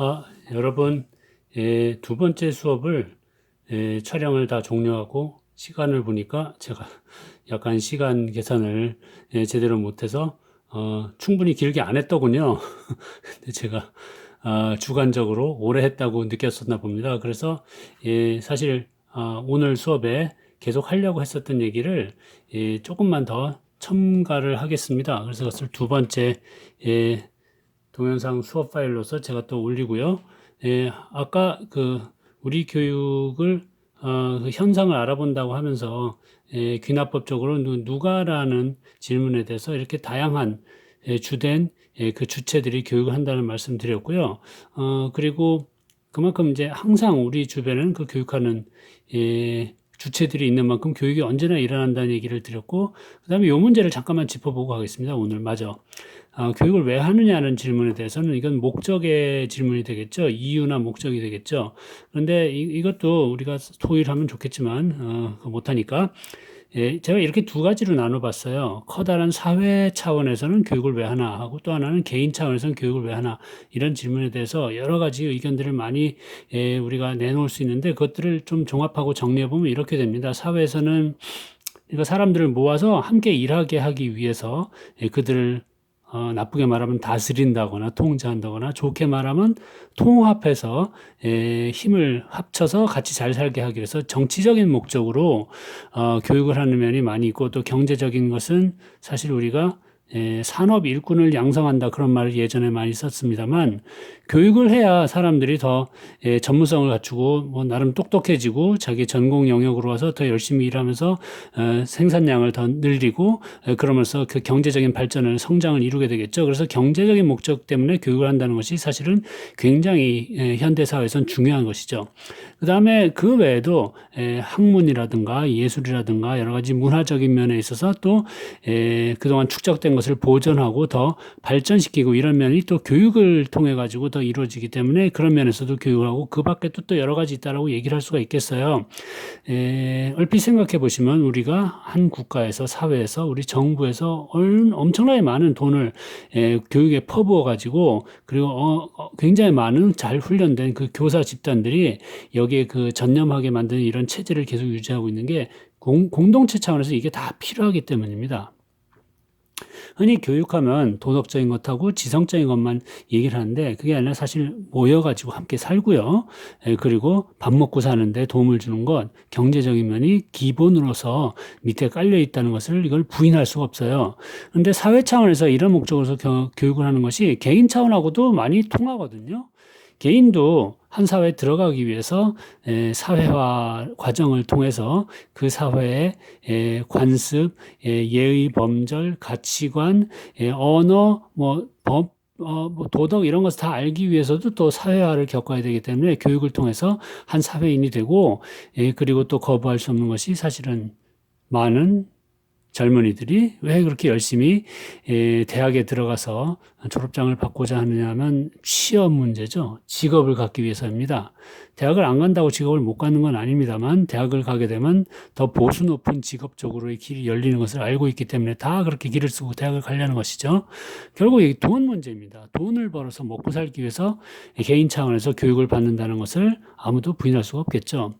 아, 여러분, 예, 두 번째 수업을 예, 촬영을 다 종료하고 시간을 보니까 제가 약간 시간 계산을 예, 제대로 못해서 어, 충분히 길게 안 했더군요. 근데 제가 아, 주관적으로 오래 했다고 느꼈었나 봅니다. 그래서 예, 사실 아, 오늘 수업에 계속 하려고 했었던 얘기를 예, 조금만 더 첨가를 하겠습니다. 그래서 그것을 두 번째 예, 동영상 수업 파일로서 제가 또 올리고요. 예, 아까 그 우리 교육을 어, 그 현상을 알아본다고 하면서 예, 귀납법적으로 누, 누가라는 질문에 대해서 이렇게 다양한 예, 주된 예, 그 주체들이 교육을 한다는 말씀 드렸고요. 어, 그리고 그만큼 이제 항상 우리 주변에는 그 교육하는 예, 주체들이 있는 만큼 교육이 언제나 일어난다는 얘기를 드렸고 그다음에 이 문제를 잠깐만 짚어보고 가겠습니다. 오늘 마저 아, 교육을 왜 하느냐는 질문에 대해서는 이건 목적의 질문이 되겠죠. 이유나 목적이 되겠죠. 그런데 이, 것도 우리가 토일하면 좋겠지만 어, 못하니까 예, 제가 이렇게 두 가지로 나눠봤어요. 커다란 사회 차원에서는 교육을 왜 하나 하고 또 하나는 개인 차원에서는 교육을 왜 하나 이런 질문에 대해서 여러 가지 의견들을 많이 예, 우리가 내놓을 수 있는데 그것들을 좀 종합하고 정리해 보면 이렇게 됩니다. 사회에서는 그러니까 사람들을 모아서 함께 일하게 하기 위해서 예, 그들을 어, 나쁘게 말하면 다스린다거나 통제한다거나 좋게 말하면 통합해서 에, 힘을 합쳐서 같이 잘 살게 하기 위해서 정치적인 목적으로 어, 교육을 하는 면이 많이 있고 또 경제적인 것은 사실 우리가 에, 산업 일꾼을 양성한다 그런 말을 예전에 많이 썼습니다만 교육을 해야 사람들이 더 에, 전문성을 갖추고 뭐 나름 똑똑해지고 자기 전공 영역으로 와서 더 열심히 일하면서 에, 생산량을 더 늘리고 에, 그러면서 그 경제적인 발전을 성장을 이루게 되겠죠. 그래서 경제적인 목적 때문에 교육을 한다는 것이 사실은 굉장히 에, 현대 사회에선 중요한 것이죠. 그 다음에 그 외에도 에, 학문이라든가 예술이라든가 여러 가지 문화적인 면에 있어서 또 에, 그동안 축적된 것을 보존하고 더 발전시키고 이런 면이 또 교육을 통해 가지고 더 이루어지기 때문에 그런 면에서도 교육을 하고 그 밖에 또, 또 여러 가지 있다라고 얘기를 할 수가 있겠어요. 에, 얼핏 생각해 보시면 우리가 한 국가에서 사회에서 우리 정부에서 엄청나게 많은 돈을 에, 교육에 퍼부어 가지고 그리고 어, 어, 굉장히 많은 잘 훈련된 그 교사 집단들이 여기에 그 전념하게 만드는 이런 체제를 계속 유지하고 있는 게 공, 공동체 차원에서 이게 다 필요하기 때문입니다. 흔히 교육하면 도덕적인 것하고 지성적인 것만 얘기를 하는데 그게 아니라 사실 모여가지고 함께 살고요. 예, 그리고 밥 먹고 사는데 도움을 주는 것, 경제적인 면이 기본으로서 밑에 깔려 있다는 것을 이걸 부인할 수가 없어요. 근데 사회 차원에서 이런 목적으로 교육을 하는 것이 개인 차원하고도 많이 통하거든요. 개인도 한 사회에 들어가기 위해서 사회화 과정을 통해서 그 사회의 관습, 예의, 범절, 가치관, 언어, 뭐 법, 어, 뭐 도덕 이런 것을 다 알기 위해서도 또 사회화를 겪어야 되기 때문에 교육을 통해서 한 사회인이 되고, 예, 그리고 또 거부할 수 없는 것이 사실은 많은 젊은이들이 왜 그렇게 열심히 대학에 들어가서 졸업장을 받고자 하느냐면 취업 문제죠. 직업을 갖기 위해서입니다. 대학을 안 간다고 직업을 못 갖는 건 아닙니다만 대학을 가게 되면 더 보수 높은 직업 적으로의 길이 열리는 것을 알고 있기 때문에 다 그렇게 길을 쓰고 대학을 가려는 것이죠. 결국 이돈 문제입니다. 돈을 벌어서 먹고 살기 위해서 개인 차원에서 교육을 받는다는 것을 아무도 부인할 수가 없겠죠.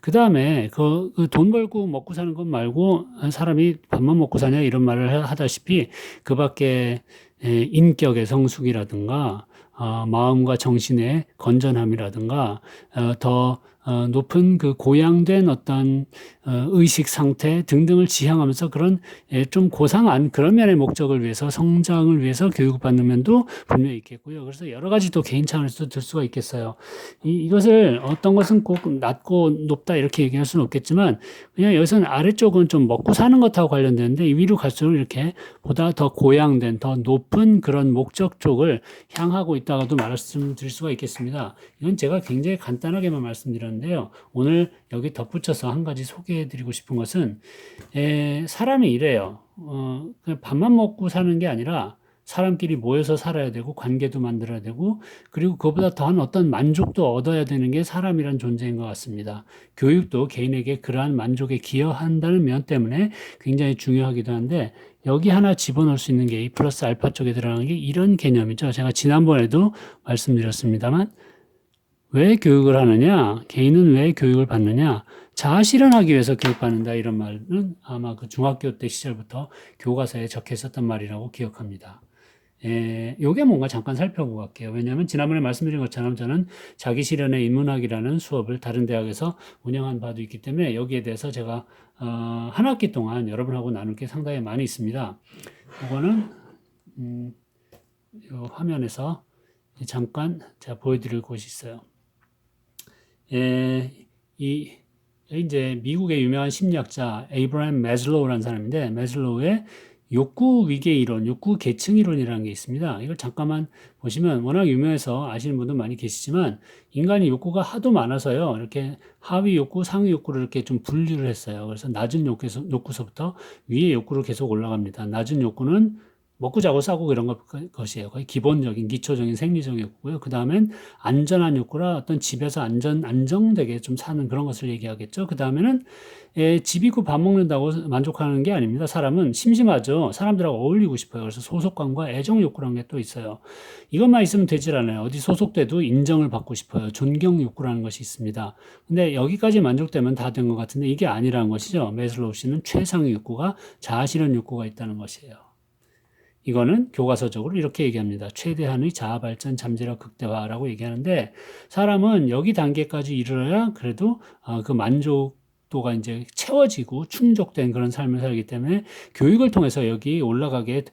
그 다음에 그돈 그 벌고 먹고 사는 것 말고 사람이 밥만 먹고 사냐? 이런 말을 하다시피 그 밖에 인격의 성숙이라든가 어, 마음과 정신의 건전함이라든가 어, 더 어, 높은 그 고양된 어떤 어, 의식 상태 등등을 지향하면서 그런 예, 좀 고상한 그런 면의 목적을 위해서 성장을 위해서 교육을 받는 면도 분명히 있겠고요. 그래서 여러 가지 또 개인 차원에서 들 수가 있겠어요. 이, 이것을 어떤 것은 꼭 낮고 높다 이렇게 얘기할 수는 없겠지만 그냥 여기서는 아래쪽은 좀 먹고 사는 것하고 관련되는데 위로 갈수록 이렇게 보다 더 고양된 더 높은 그런 목적 쪽을 향하고 있다가도 말씀드릴 수가 있겠습니다. 이건 제가 굉장히 간단하게만 말씀드렸는데 있는데요. 오늘 여기 덧붙여서 한 가지 소개해 드리고 싶은 것은, 에, 사람이 이래요. 어, 밥만 먹고 사는 게 아니라 사람끼리 모여서 살아야 되고 관계도 만들어야 되고 그리고 그보다 더한 어떤 만족도 얻어야 되는 게 사람이란 존재인 것 같습니다. 교육도 개인에게 그러한 만족에 기여한다는 면 때문에 굉장히 중요하기도 한데 여기 하나 집어넣을 수 있는 게 이 플러스 알파 쪽에 들어가는 게 이런 개념이죠. 제가 지난번에도 말씀드렸습니다만 왜 교육을 하느냐? 개인은 왜 교육을 받느냐? 자아 실현하기 위해서 교육받는다 이런 말은 아마 그 중학교 때 시절부터 교과서에 적혀 있었던 말이라고 기억합니다. 예, 요게 뭔가 잠깐 살펴보고 갈게요. 왜냐하면 지난번에 말씀드린 것처럼 저는 자기 실현의 인문학이라는 수업을 다른 대학에서 운영한 바도 있기 때문에 여기에 대해서 제가 어, 한 학기 동안 여러분하고 나눌 게 상당히 많이 있습니다. 이거는 음, 요 화면에서 잠깐 제가 보여드릴 곳이 있어요. 예, 이 이제 미국의 유명한 심리학자 에이브라임 메슬로우라는 사람인데 메슬로우의 욕구 위계 이론, 욕구 계층 이론이라는 게 있습니다. 이걸 잠깐만 보시면 워낙 유명해서 아시는 분도 많이 계시지만 인간이 욕구가 하도 많아서요. 이렇게 하위 욕구, 상위 욕구를 이렇게 좀 분류를 했어요. 그래서 낮은 욕구에서, 욕구서부터 위의 욕구로 계속 올라갑니다. 낮은 욕구는 먹고 자고 싸고 이런 것, 것이에요. 거의 기본적인 기초적인 생리적 욕구고요. 그 다음엔 안전한 욕구라 어떤 집에서 안전 안정되게 좀 사는 그런 것을 얘기하겠죠. 그 다음에는 예, 집 있고 밥 먹는다고 만족하는 게 아닙니다. 사람은 심심하죠. 사람들하고 어울리고 싶어요. 그래서 소속감과 애정 욕구라는 게 또 있어요. 이것만 있으면 되질 않아요. 어디 소속돼도 인정을 받고 싶어요. 존경 욕구라는 것이 있습니다. 근데 여기까지 만족되면 다 된 것 같은데 이게 아니라는 것이죠. 메슬로우 씨는 최상의 욕구가 자아실현 욕구가 있다는 것이에요. 이거는 교과서적으로 이렇게 얘기합니다. 최대한의 자아 발전 잠재력 극대화라고 얘기하는데 사람은 여기 단계까지 이르러야 그래도 어, 그 만족 도가 이제 채워지고 충족된 그런 삶을 살기 때문에 교육을 통해서 여기 올라가게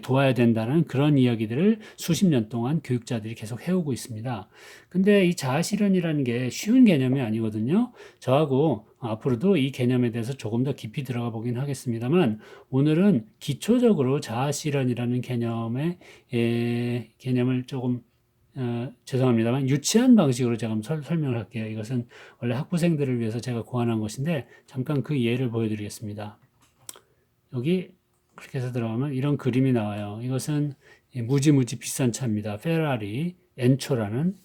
도와야 된다는 그런 이야기들을 수십 년 동안 교육자들이 계속 해오고 있습니다. 근데 이 자아 실현이라는 게 쉬운 개념이 아니거든요. 저하고 앞으로도 이 개념에 대해서 조금 더 깊이 들어가 보긴 하겠습니다만 오늘은 기초적으로 자아 실현이라는 개념의 예, 개념을 조금 어, 죄송합니다만 유치한 방식으로 제가 설, 설명을 할게요. 이것은 원래 학부생들을 위해서 제가 고안한 것인데 잠깐 그 예를 보여드리겠습니다. 여기 그렇게 해서 들어가면 이런 그림이 나와요. 이것은 무지무지 비싼 차입니다. 페라리 엔초라는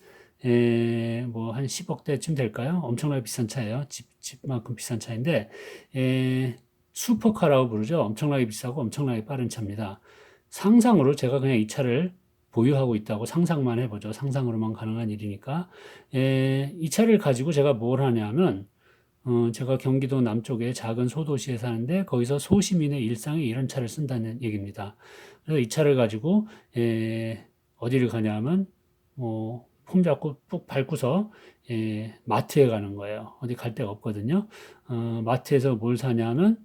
뭐 한 10억대쯤 될까요? 엄청나게 비싼 차예요. 집, 집만큼 비싼 차인데 에, 슈퍼카라고 부르죠. 엄청나게 비싸고 엄청나게 빠른 차입니다. 상상으로 제가 그냥 이 차를 보유하고 있다고 상상만 해보죠. 상상으로만 가능한 일이니까. 에, 이 차를 가지고 제가 뭘 하냐면, 어, 제가 경기도 남쪽의 작은 소도시에 사는데 거기서 소시민의 일상에 이런 차를 쓴다는 얘기입니다. 그래서 이 차를 가지고 에, 어디를 가냐면 뭐 폼 잡고 푹 밟고서 에, 마트에 가는 거예요. 어디 갈 데가 없거든요. 어, 마트에서 뭘 사냐면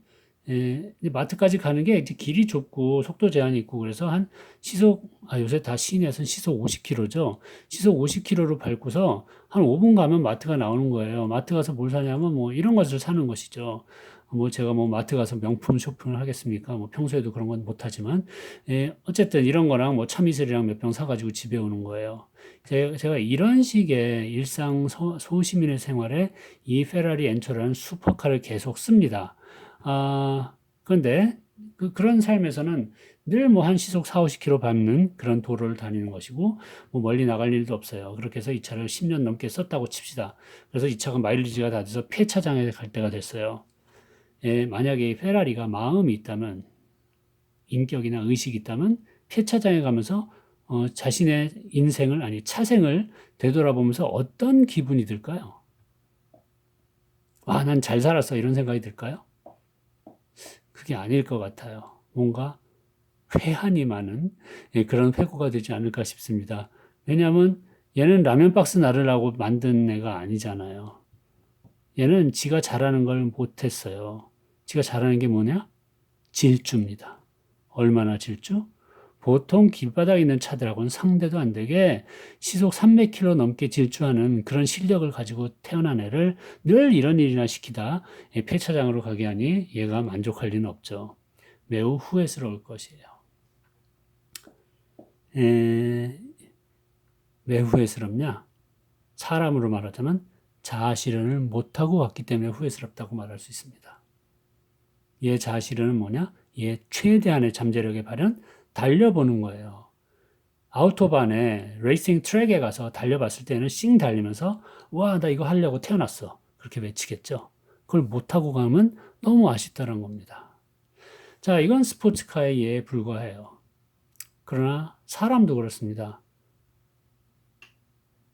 예, 마트까지 가는 게 이제 길이 좁고 속도 제한이 있고 그래서 한 시속 아 요새 다 시내에서는 시속 50km죠. 시속 50km로 밟고서 한 5분 가면 마트가 나오는 거예요. 마트 가서 뭘 사냐면 뭐 이런 것을 사는 것이죠. 뭐 제가 뭐 마트 가서 명품 쇼핑을 하겠습니까? 뭐 평소에도 그런 건 못하지만 예, 어쨌든 이런 거랑 뭐 참이슬이랑 몇 병 사가지고 집에 오는 거예요. 제가, 제가 이런 식의 일상 소, 소시민의 생활에 이 페라리 엔초라는 슈퍼카를 계속 씁니다. 아, 그런데 그, 그런 삶에서는 늘 뭐 한 시속 4, 50km 밟는 그런 도로를 다니는 것이고 뭐 멀리 나갈 일도 없어요. 그렇게 해서 이 차를 10년 넘게 썼다고 칩시다. 그래서 이 차가 마일리지가 다 돼서 폐차장에 갈 때가 됐어요. 예, 만약에 페라리가 마음이 있다면 인격이나 의식이 있다면 폐차장에 가면서 어, 자신의 인생을 아니 차생을 되돌아보면서 어떤 기분이 들까요? 아, 난잘 살았어 이런 생각이 들까요? 그게 아닐 것 같아요. 뭔가 회한이 많은 예, 그런 회고가 되지 않을까 싶습니다. 왜냐하면 얘는 라면 박스 나르라고 만든 애가 아니잖아요. 얘는 지가 잘하는 걸 못했어요. 지가 잘하는 게 뭐냐? 질주입니다. 얼마나 질주? 보통 길바닥에 있는 차들하고는 상대도 안 되게 시속 300km 넘게 질주하는 그런 실력을 가지고 태어난 애를 늘 이런 일이나 시키다 폐차장으로 가게 하니 얘가 만족할 리는 없죠. 매우 후회스러울 것이에요. 에, 왜 후회스럽냐? 사람으로 말하자면 자아 실현을 못하고 왔기 때문에 후회스럽다고 말할 수 있습니다. 얘 자아 실현은 뭐냐? 얘 최대한의 잠재력의 발현, 달려보는 거예요. 아우토반에 레이싱 트랙에 가서 달려봤을 때는 싱 달리면서 와, 나 이거 하려고 태어났어. 그렇게 외치겠죠. 그걸 못하고 가면 너무 아쉽다는 겁니다. 자, 이건 스포츠카의 예에 불과해요. 그러나 사람도 그렇습니다.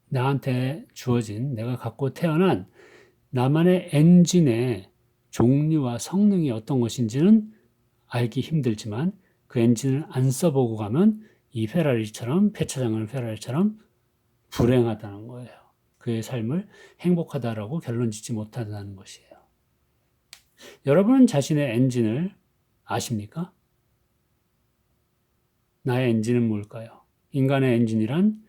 나한테 주어진 내가 갖고 태어난 나만의 엔진의 종류와 성능이 어떤 것인지는 알기 힘들지만 그 엔진을 안 써보고 가면 이 페라리처럼 폐차장하는 페라리처럼 불행하다는 거예요. 그의 삶을 행복하다라고 결론 짓지 못한다는 것이에요. 여러분은 자신의 엔진을 아십니까? 나의 엔진은 뭘까요? 인간의 엔진이란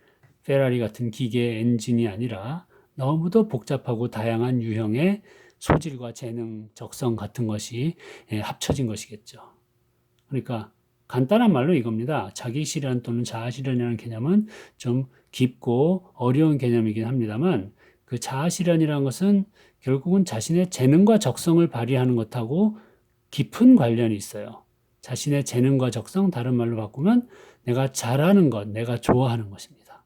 페라리 같은 기계의 엔진이 아니라 너무도 복잡하고 다양한 유형의 소질과 재능, 적성 같은 것이 예, 합쳐진 것이겠죠. 그러니까 간단한 말로 이겁니다. 자기 실현 또는 자아 실현이라는 개념은 좀 깊고 어려운 개념이긴 합니다만 그 자아 실현이라는 것은 결국은 자신의 재능과 적성을 발휘하는 것하고 깊은 관련이 있어요. 자신의 재능과 적성, 다른 말로 바꾸면 내가 잘하는 것, 내가 좋아하는 것입니다.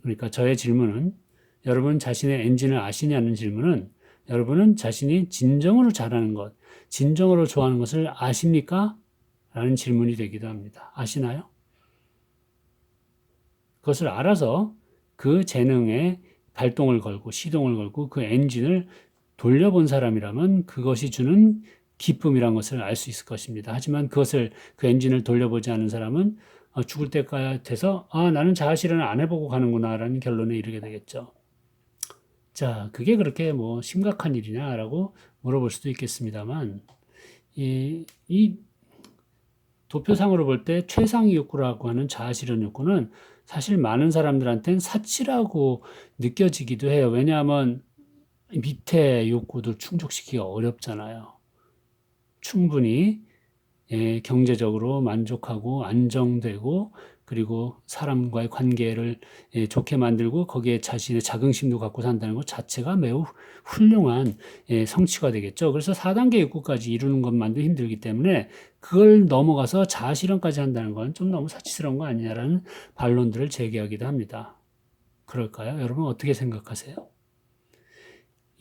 그러니까 저의 질문은 여러분 자신의 엔진을 아시냐는 질문은 여러분은 자신이 진정으로 잘하는 것, 진정으로 좋아하는 것을 아십니까? 라는 질문이 되기도 합니다. 아시나요? 그것을 알아서 그 재능에 발동을 걸고 시동을 걸고 그 엔진을 돌려본 사람이라면 그것이 주는 기쁨이란 것을 알 수 있을 것입니다. 하지만 그것을 그 엔진을 돌려보지 않은 사람은 어, 죽을 때가 돼서 아 나는 자아 실현을 안 해보고 가는구나라는 결론에 이르게 되겠죠. 자, 그게 그렇게 뭐 심각한 일이냐라고 물어볼 수도 있겠습니다만 이, 이 도표상으로 볼 때 최상위 욕구라고 하는 자아 실현 욕구는 사실 많은 사람들한테는 사치라고 느껴지기도 해요. 왜냐하면 밑에 욕구도 충족시키기가 어렵잖아요. 충분히 예, 경제적으로 만족하고 안정되고 그리고 사람과의 관계를 예, 좋게 만들고 거기에 자신의 자긍심도 갖고 산다는 것 자체가 매우 훌륭한 예, 성취가 되겠죠. 그래서 4단계 욕구까지 이루는 것만도 힘들기 때문에 그걸 넘어가서 자아실현까지 한다는 건 좀 너무 사치스러운 거 아니냐라는 반론들을 제기하기도 합니다. 그럴까요? 여러분 어떻게 생각하세요?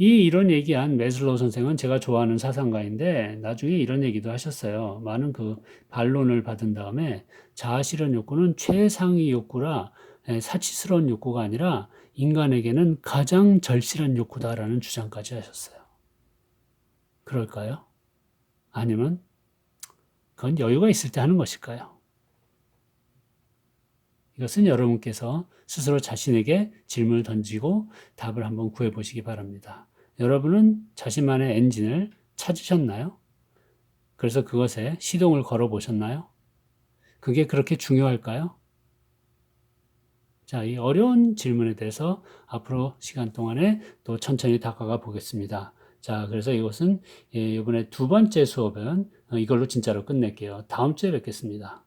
이 이런 얘기한 메슬로우 선생은 제가 좋아하는 사상가인데 나중에 이런 얘기도 하셨어요. 많은 그 반론을 받은 다음에 자아 실현 욕구는 최상위 욕구라 예, 사치스러운 욕구가 아니라 인간에게는 가장 절실한 욕구다라는 주장까지 하셨어요. 그럴까요? 아니면 그건 여유가 있을 때 하는 것일까요? 이것은 여러분께서 스스로 자신에게 질문을 던지고 답을 한번 구해 보시기 바랍니다. 여러분은 자신만의 엔진을 찾으셨나요? 그래서 그것에 시동을 걸어 보셨나요? 그게 그렇게 중요할까요? 자, 이 어려운 질문에 대해서 앞으로 시간 동안에 또 천천히 다가가 보겠습니다. 자, 그래서 이것은 예, 이번에 두 번째 수업은 이걸로 진짜로 끝낼게요. 다음 주에 뵙겠습니다.